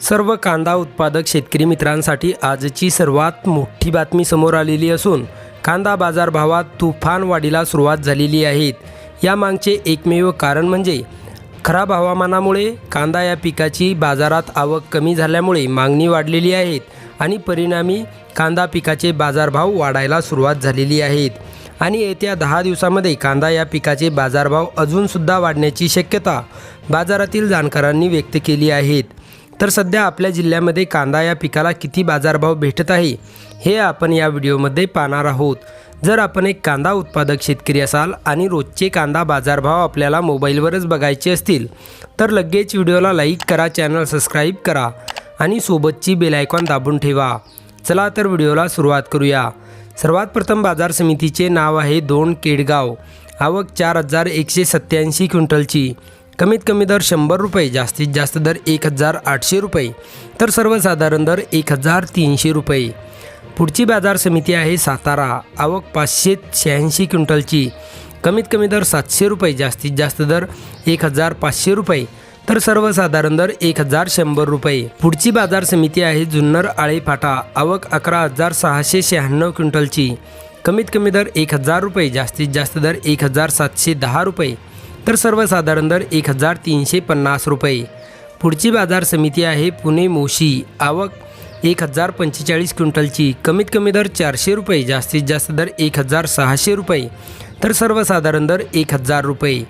सर्व कांदा उत्पादक शेतकरी मित्रांसाठी आजची सर्वात मोठी बातमी समोर आलेली असून कांदा बाजारभावात तुफान वाढीला सुरुवात झालेली आहे. यामागचे एकमेव कारण म्हणजे खराब हवामानामुळे कांदा या पिकाची बाजारात आवक कमी झाल्यामुळे मागणी वाढलेली आहेत आणि परिणामी कांदा पिकाचे बाजारभाव वाढायला सुरुवात झालेली आहेत आणि येत्या दहा दिवसामध्ये कांदा या पिकाचे बाजारभाव अजूनसुद्धा वाढण्याची शक्यता बाजारातील जाणकारांनी व्यक्त केली आहेत तर सध्या आपल्या जिल्ह्यामध्ये कांदा या पिकाला किती बाजारभाव भेटत आहे हे आपण या व्हिडिओमध्ये पाहणार आहोत. जर आपण एक कांदा उत्पादक शेतकरी असाल आणि रोजचे कांदा बाजारभाव आपल्याला मोबाईलवरच बघायचे असतील तर लगेच व्हिडिओला लाईक करा चॅनल सबस्क्राईब करा आणि सोबतची बेलायकॉन दाबून ठेवा. चला तर व्हिडिओला सुरुवात करूया. सर्वात प्रथम बाजार समितीचे नाव आहे दोन केडगाव. आवक चार हजार एकशे सत्याऐंशी क्विंटलची. कमीत कमी दर शंभर रुपये जास्तीत जास्त दर एक हजार आठशे रुपये तर सर्वसाधारण दर एक हजार तीनशे रुपये. पुढची बाजार समिती आहे सातारा. आवक पाचशे शहाऐंशी क्विंटलची. कमीत कमी दर सातशे रुपये जास्तीत जास्त दर एक हजार पाचशे रुपये तर सर्वसाधारण दर एक हजार शंभर रुपये. पुढची बाजार समिती आहे जुन्नर आळेफाटा. आवक अकरा हजार सहाशे शहाण्णव क्विंटलची. कमीत कमी दर एक हजार रुपये जास्तीत जास्त दर एक हजार सातशे दहा रुपये. तर सर्वसाधारण दर एक हजार तीनशे पन्नास रुपये. पुढची बाजार समिती आहे पुणे मोशी. आवक एक हजार पंचेचाळीस क्विंटलची. कमीत कमी दर चारशे रुपये जास्तीत जास्त दर एक हजार सहाशे रुपये. तर सर्वसाधारण दर एक हजार रुपये.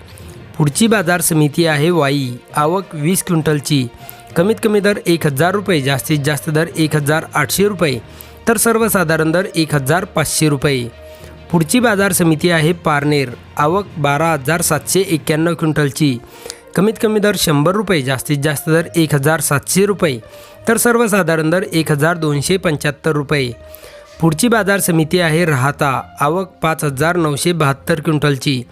पुढची बाजार समिती आहे वाई. आवक वीस क्विंटलची. कमीत कमी दर एक हजार रुपये जास्तीत जास्त दर एक हजार आठशे रुपये. तर सर्वसाधारण दर एक हजार पाचशे रुपये. पुढची बाजार समिती आहे पारनेर. आवक बारा हजार सातशे एक्क्याण्णव क्विंटलची. कमीत कमी दर शंभर रुपये जास्तीत जास्त दर एक हजार सातशे रुपये. तर सर्वसाधारण दर एक हजार दोनशे पंच्याहत्तर रुपये. पुढची बाजार समिती आहे राहता. आवक पाच हजार नऊशे बहात्तर क्विंटलची.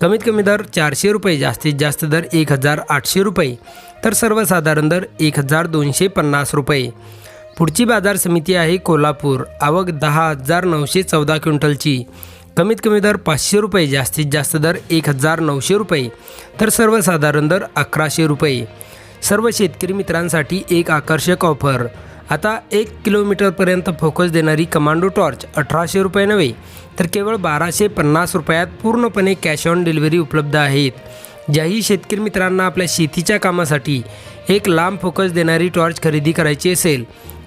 कमीत कमी दर चारशे रुपये जास्तीत जास्त दर एक हजार आठशे रुपये. तर सर्वसाधारण दर एक हजार दोनशे पन्नास रुपये. पुढची बाजार समिती आहे कोल्हापूर. आवक दहा हजार नऊशे चौदा क्विंटलची. कमीत कमी दर पाचशे रुपये जास्तीत जास्त दर एक हजार नऊशे रुपये. तर सर्वसाधारण दर अकराशे रुपये. सर्व शेतकरी मित्रांसाठी एक आकर्षक ऑफर. आता एक किलोमीटरपर्यंत फोकस देणारी कमांडो टॉर्च अठराशे रुपये नव्हे तर केवळ बाराशे पन्नास रुपयात पूर्णपणे कॅश ऑन डिलिव्हरी उपलब्ध आहेत. ज्याही शेतकरी मित्रांना आपल्या शेतीच्या कामासाठी एक लांब फोकस देणारी टॉर्च खरेदी करायची असेल